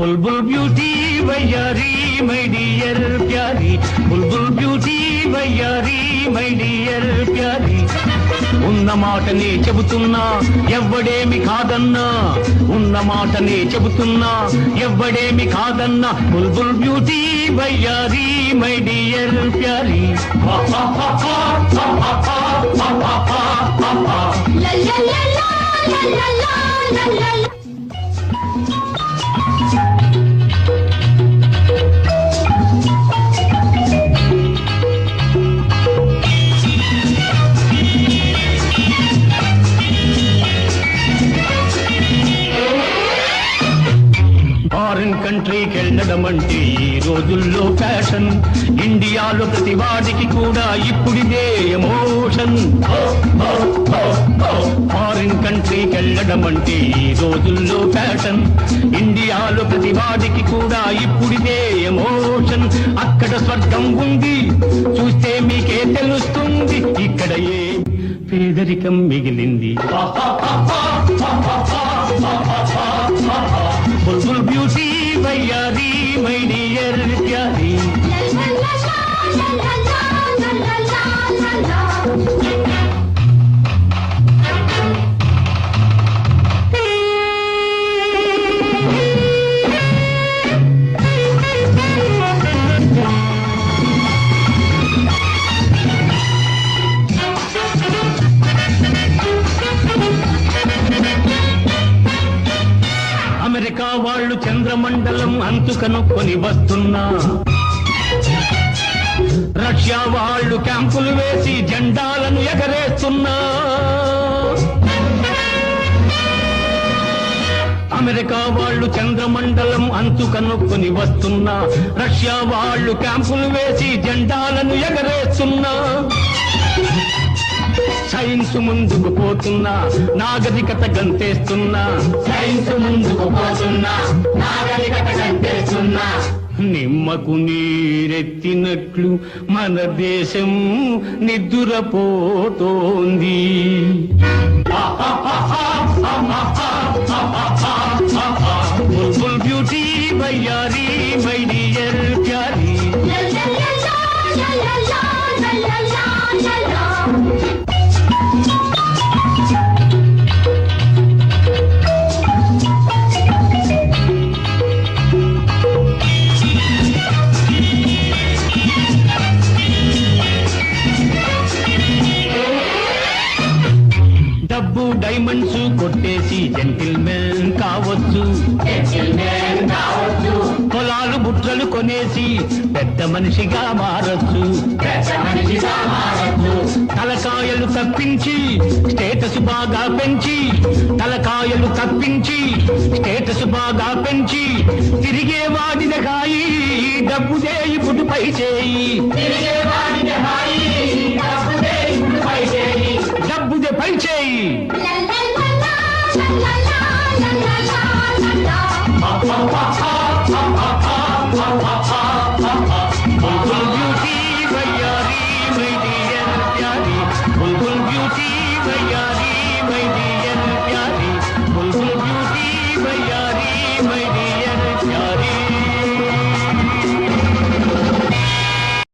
బుల్బుల్ beauty వయ్యారి my dear ప్యారి. Bulbul beauty వయ్యారి my dear ప్యారి. ఉన్న మాటనే చెబుతున్నా ఎవ్వడేమి కాదన్నా. ఉన్న మాటనే చెబుతున్నా ఎవ్వడేమి కాదన్నా. బుల్బుల్ బ్యూటీ వయ్యారి మై డియర్ ప్యారి. వెళ్ళడం అంటే ఈ రోజుల్లో ఫ్యాషన్. ఇండియాలో ప్రతి వాడికి కూడా ఇప్పుడిదే ఎమోషన్. ఫారిన్ కంట్రీకి వెళ్ళడం అంటే ఈ రోజుల్లో ఫ్యాషన్. ఇండియాలో ప్రతి వాడికి కూడా ఇప్పుడిదే ఎమోషన్. అక్కడ స్వర్గం ఉంది చూస్తే మీకే తెలుస్తుంది ఇక్కడ ఏ పేదరికం మిగిలింది. అమెరికా వాళ్ళు చంద్రమండలం అంతుకనుక్కొని వస్తున్నా. రష్యా వాళ్ళు క్యాంపులు వేసి జెండాలను ఎగరేస్తున్నా అమెరికా వాళ్ళు చంద్రమండలం అంతు కనుక్కొని వస్తున్నా రష్యా వాళ్ళు క్యాంపులు వేసి జెండాలను ఎగరేస్తున్నా సైన్స్ ముందుకు పోతున్నా నాగరికత గంతేస్తున్నా. సైన్స్ ముందుకు పోతున్నా నాగరికత గంతేస్తున్నా. నిమ్మకు నీరెత్తినట్లు మన దేశం నిద్దురపోతోంది. బ్యూటీ బయ్యారి బై డియర్ ప్యారీ డబ్బు డైమండ్స్ కొట్టేసి జెంటిల్మెన్ కావచ్చు. పొలాలు బుట్రలు కొనేసి పెద్ద మనిషిగా మారచ్చు. తలకాయలు తప్పించి స్టేటస్ బాగా పెంచి తలకాయలు తప్పించి స్టేటస్ బాగా పెంచి తిరిగే వాడిన కాయి డబ్బుదే ఇప్పుడు పై చేయి. Will you be the young?